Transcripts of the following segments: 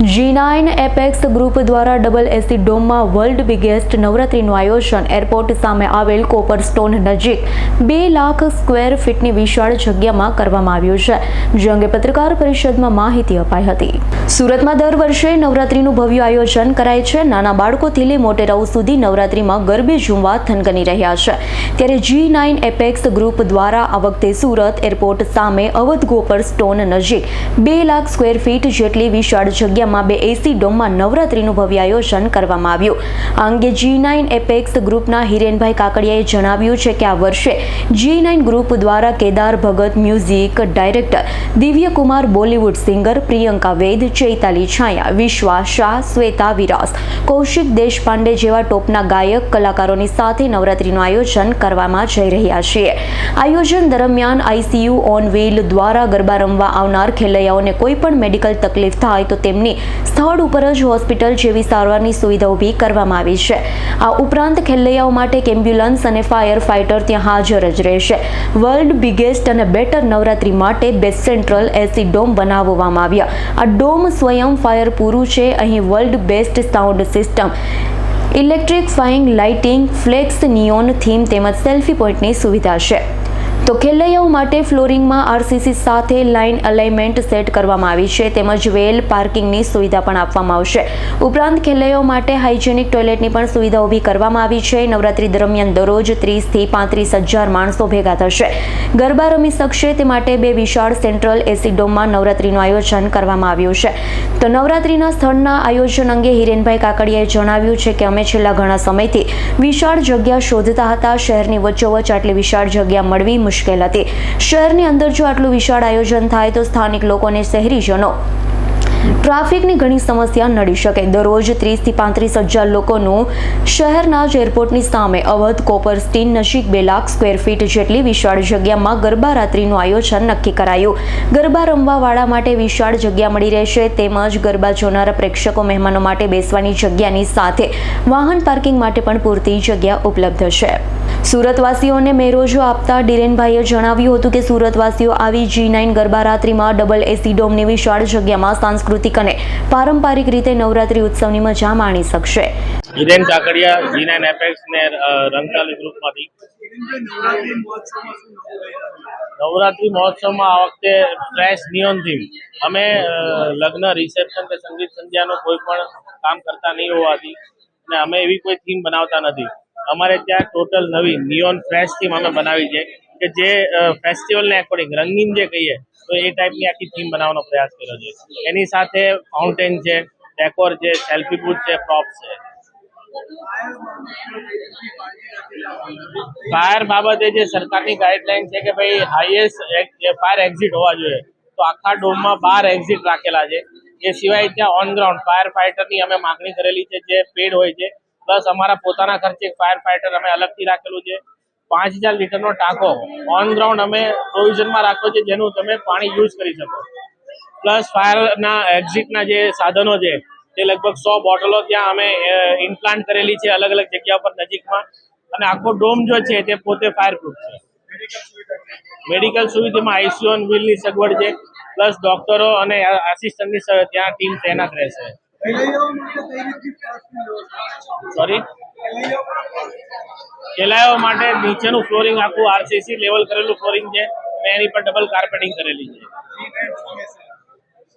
જી nine apex group દ્વારા double AC ડોમમાં world biggest નવરાત્રીનું આયોજન. એરપોર્ટ સામે આવેલ કોપર સ્ટોન નજીક બે લાખ સ્ક્વેર ફીટની વિશાળ જગ્યામાં કરવામાં આવ્યું છે, જે અંગે પત્રકાર પરિષદમાં માહિતી અપાઈ હતી. સુરતમાં દર વર્ષે નવરાત્રીનું ભવ્ય આયોજન કરાય છે. નાના બાળકોથી લઈ મોટેરાઓ સુધી નવરાત્રીમાં ગરબે ઝૂમવા થનગની રહ્યા છે. ત્યારે જી નાઇન એપેક્સ ગ્રુપ દ્વારા આ વખતે સુરત એરપોર્ટ સામે અવધ ગોપર સ્ટોન નજીક બે લાખ સ્ક્વેર ફીટ જેટલી વિશાળ જગ્યામાં બે એસી ડોમમાં નવરાત્રીનું ભવ્ય આયોજન કરવામાં આવ્યું. આ અંગે જી નાઇન એપેક્સ ગ્રુપના હિરેનભાઈ કાકડિયાએ જણાવ્યું છે કે આ વર્ષે જી નાઇન ગ્રુપ દ્વારા Kedar Bhagat music director Divyakumar Bollywood singer Priyanka Ved, Chaitali Chhaya, Vishwa Shah, Shweta Viras, Kaushik Deshpande જેવા ટોપના ગાયક કલાકારોની સાથે નવરાત્રીનું આયોજન કરવામાં જઈ રહ્યા છીએ આયોજન દરમિયાન આઈસીયુ ઓન વ્હીલ દ્વારા ગરબા રમવા આવનાર ખેલૈયાઓને કોઈ પણ મેડિકલ તકલીફ થાય તો તેમની સ્થળ ઉપર જ હોસ્પિટલ જેવી સારવારની સુવિધા ઊભી કરવામાં આવી છે. આ ઉપરાંત ખેલૈયાઓ માટે એમ્બ્યુલન્સ અને ફાયર ફાઇટર ત્યાં હાજર જ રહેશે. વર્લ્ડ બિગેસ્ટ અને બેટર નવરાત્રી માટે બેસ્ટ સેન્ટ્રલ એસી ડોમ બનાવવામાં આવ્યા. આ ડોમ સ્વયં ફાયર પૂરું છે. અહીં world best sound system, electric flying lighting, flex, neon theme તેમજ સેલ્ફી પોઈન્ટની સુવિધા છે. તો ખેલૈયાઓ માટે ફ્લોરિંગમાં આરસીસી સાથે લાઇન અલાઇનમેન્ટ સેટ કરવામાં આવી છે, તેમજ વેલ પાર્કિંગની સુવિધા પણ આપવામાં આવશે. ઉપરાંત ખેલૈયાઓ માટે હાઇજેનિક ટોયલેટની પણ સુવિધા ઊભી કરવામાં આવી છે. નવરાત્રી દરમિયાન દરરોજ ત્રીસથી પાંત્રીસ હજાર માણસો ભેગા થશે. ગરબા રમી શકશે તે માટે બે વિશાળ સેન્ટ્રલ એસી ડોમમાં નવરાત્રીનું આયોજન કરવામાં આવ્યું છે. તો નવરાત્રીના સ્થળના આયોજન અંગે હિરેનભાઈ કાકડિયાએ જણાવ્યું છે કે અમે છેલ્લા ઘણા સમયથી વિશાળ જગ્યા શોધતા હતા. શહેરની વચ્ચોવચ આટલી વિશાળ જગ્યા મળવી મુશ્કેલ હતી. શહેરની અંદર જો આટલું વિશાળ આયોજન થાય તો સ્થાનિક લોકોને શહેરીજનો ટ્રાફિકની ઘણી સમસ્યા નડી શકે. દરરોજ ત્રીસથી પાંત્રીસ હજાર લોકોનું શહેરના જ એરપોર્ટની સામે અવધ કોપર સ્ટીન નજીક બે લાખ સ્ક્વેર ફીટ જેટલી વિશાળ જગ્યામાં ગરબા રાત્રિનું આયોજન નક્કી કરાયું. ગરબા રમવાવાળા માટે વિશાળ જગ્યા મળી રહેશે. તેમજ ગરબા જોનારા પ્રેક્ષકો મહેમાનો માટે બેસવાની જગ્યાની સાથે વાહન પાર્કિંગ માટે પણ પૂરતી જગ્યા ઉપલબ્ધ છે. સુરતવાસીઓને મેરોજો આપતા ડિરેનભાઈએ જણાવ્યું હતું કે સુરતવાસીઓ આવી જી નાઇન ગરબા રાત્રિમાં ડબલ એસી ડોમની વિશાળ જગ્યામાં સાંસ્કૃતિક અને પારંપરિક રીતે નવરાત્રી ઉત્સવની મજા માણી શકશે. Hiren Kakadiya G nine apex ને રંગતાલી ગ્રુપમાંથી. નવરાત્રી મહોત્સવમાં આ વખતે ફ્રેશ નિયોન થીમ અમે લગ્ન રિસેપ્શન કે સંગીત સંધ્યાનો કોઈ પણ કામ કરતા નહીં હોવાથી અને અમે એવી કોઈ થીમ બનાવતા નથી. અમારે ત્યાં ટોટલ નવી નિયોન ફ્રેશ થીમ અમે બનાવી છે, કે જે ફેસ્ટિવલને એકોર્ડિંગ રંગીન જે કહીએ, તો એ ટાઈપની આખી થીમ બનાવવાનો પ્રયાસ કર્યો છે. એની સાથે ફાઉન્ટેન છે ડેકોર છે સેલ્ફી બૂથ છે પ્રોપ છે. ફાયર બાબતે જે સરકારની ગાઈડલાઈન છે કે ભાઈ હાઈએસ્ટ ફાયર એક્ઝિટ હોવા જોઈએ, તો આખા ડોમમાં બાર એક્ઝિટ રાખેલા છે. એ સિવાય ત્યાં ઓન ગ્રાઉન્ડ ફાયર ફાઈટરની અમે માગણી કરેલી છે, જે પેડ હોય છે પ્લસ અમારા પોતાના ખર્ચે ફાયર ફાઈટર અમે અલગથી રાખેલું છે. પાંચ હજાર લીટરનો ટાંકો ઓન ગ્રાઉન્ડ અમે પ્રોવિઝનમાં રાખ્યો છે, જેનું તમે પાણી યુઝ કરી શકો. પ્લસ ફાયરના એક્ઝિટના જે સાધનો છે, તે લગભગ સો બોટલો ત્યાં અમે ઇમ્પ્લાન્ટ કરેલી છે અલગ અલગ જગ્યા પર નજીકમાં. અને આખો ડોમ જો છે, તે પોતે ફાયર પ્રૂફ છે. મેડિકલ સુવિધામાં આઈસીયુ વ્હીલની સગવડ છે. પ્લસ ડોક્ટરો અને આસિસ્ટન્ટની ત્યાં ટીમ તૈનાત રહેશે. સોરી ખેલાયો માટે નીચેનું ફ્લોરિંગ આખું આરસીસી લેવલ કરેલું ફ્લોરિંગ છે. એની પર ડબલ કાર્પેટિંગ કરેલી છે.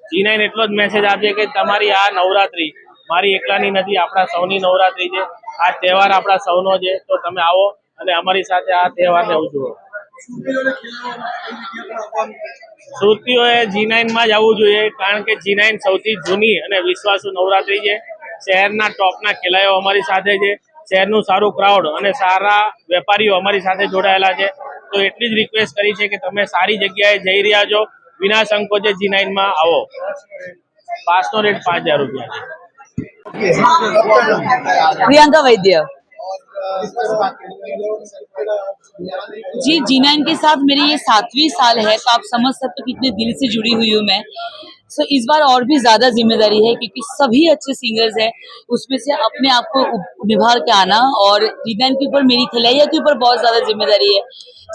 જી નાઇન એટલો જ મેસેજ આપીએ કે તમારી આ નવરાત્રી, મારી એકલાની નથી, આપણા સૌની નવરાત્રી છે. આ તહેવાર આપણા સૌનો છે. તો તમે આવો અને અમારી સાથે આ તહેવારને ઉજવો. સુરતીઓએ જી નાઇનમાં જ આવવું જોઈએ, કારણ કે જી નાઇન સૌથી જૂની અને વિશ્વાસુ નવરાત્રી છે. શહેરના ટોપના ખેલાડીઓ અમારી સાથે છે. શહેરનું સારું ક્રાઉડ અને સારા વેપારીઓ અમારી સાથે જોડાયેલા છે. તો એટલી જ રિક્વેસ્ટ કરી છે કે તમે સારી જગ્યાએ જઈ રહ્યા છો. વિના સંકોચે જી નાઇનમાં આવો. પાસનો રેટ પાંચ હજાર રૂપિયા પ્રિયંકા વૈદ્ય. जी जी नाइन के साथ मेरी ये सातवीं साल है तो आप समझ सकते हो कितने दिल से जुड़ी हुई हूँ मैं। सो इस बार और भी ज़्यादा ज़िम्मेदारी है, क्योंकि सभी अच्छे सिंगर्स हैं, उसमें से अपने आप को निभार के आना और रीगान के ऊपर मेरी खिलैया के ऊपर बहुत ज़्यादा ज़िम्मेदारी है।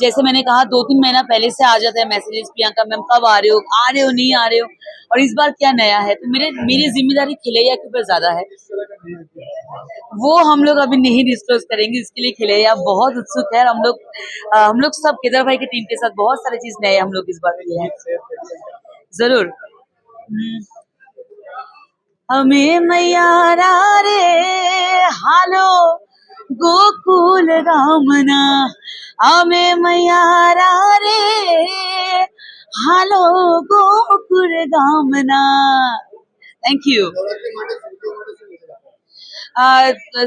जैसे मैंने कहा दो तीन महीना पहले से आ जाता है मैसेजेस प्रियंका मैम, कब आ रहे हो? आ रहे हो? नहीं आ रहे हो? और इस बार क्या नया है? तो मेरे, मेरी ज़िम्मेदारी खिलैया के ऊपर ज़्यादा है। वो हम लोग अभी नहीं डिस्कस करेंगे, इसके लिए खेले आप बहुत उत्सुक है। हम लोग हम लोग सब केदार भाई की टीम के साथ बहुत सारी चीज़ नए हम लोग इस बार के हैं। ज़रूर। हम्म। हमें मैारा रे, हालो, गोकुल रामना। हमें मैारा रे, हालो, गोकुल रामना। थैंक यू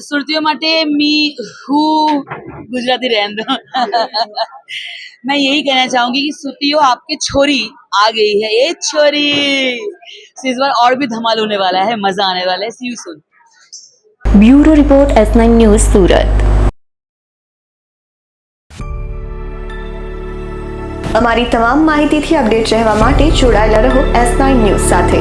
સુરતીઓ માટે मी हूँ गुजराती रहन दो मैं यही कहना चाहूंगी कि सुतियो आपके छोरी आ गई है ये छोरी So, इस बार और भी धमाल होने वाला है मजा आने वाला है see you soon bureau report S nine news Surat અમારી તમામ માહિતીથી અપડેટ રહેવા માટે જોડાયેલા રહો એસ નાઇન ન્યૂઝ સાથે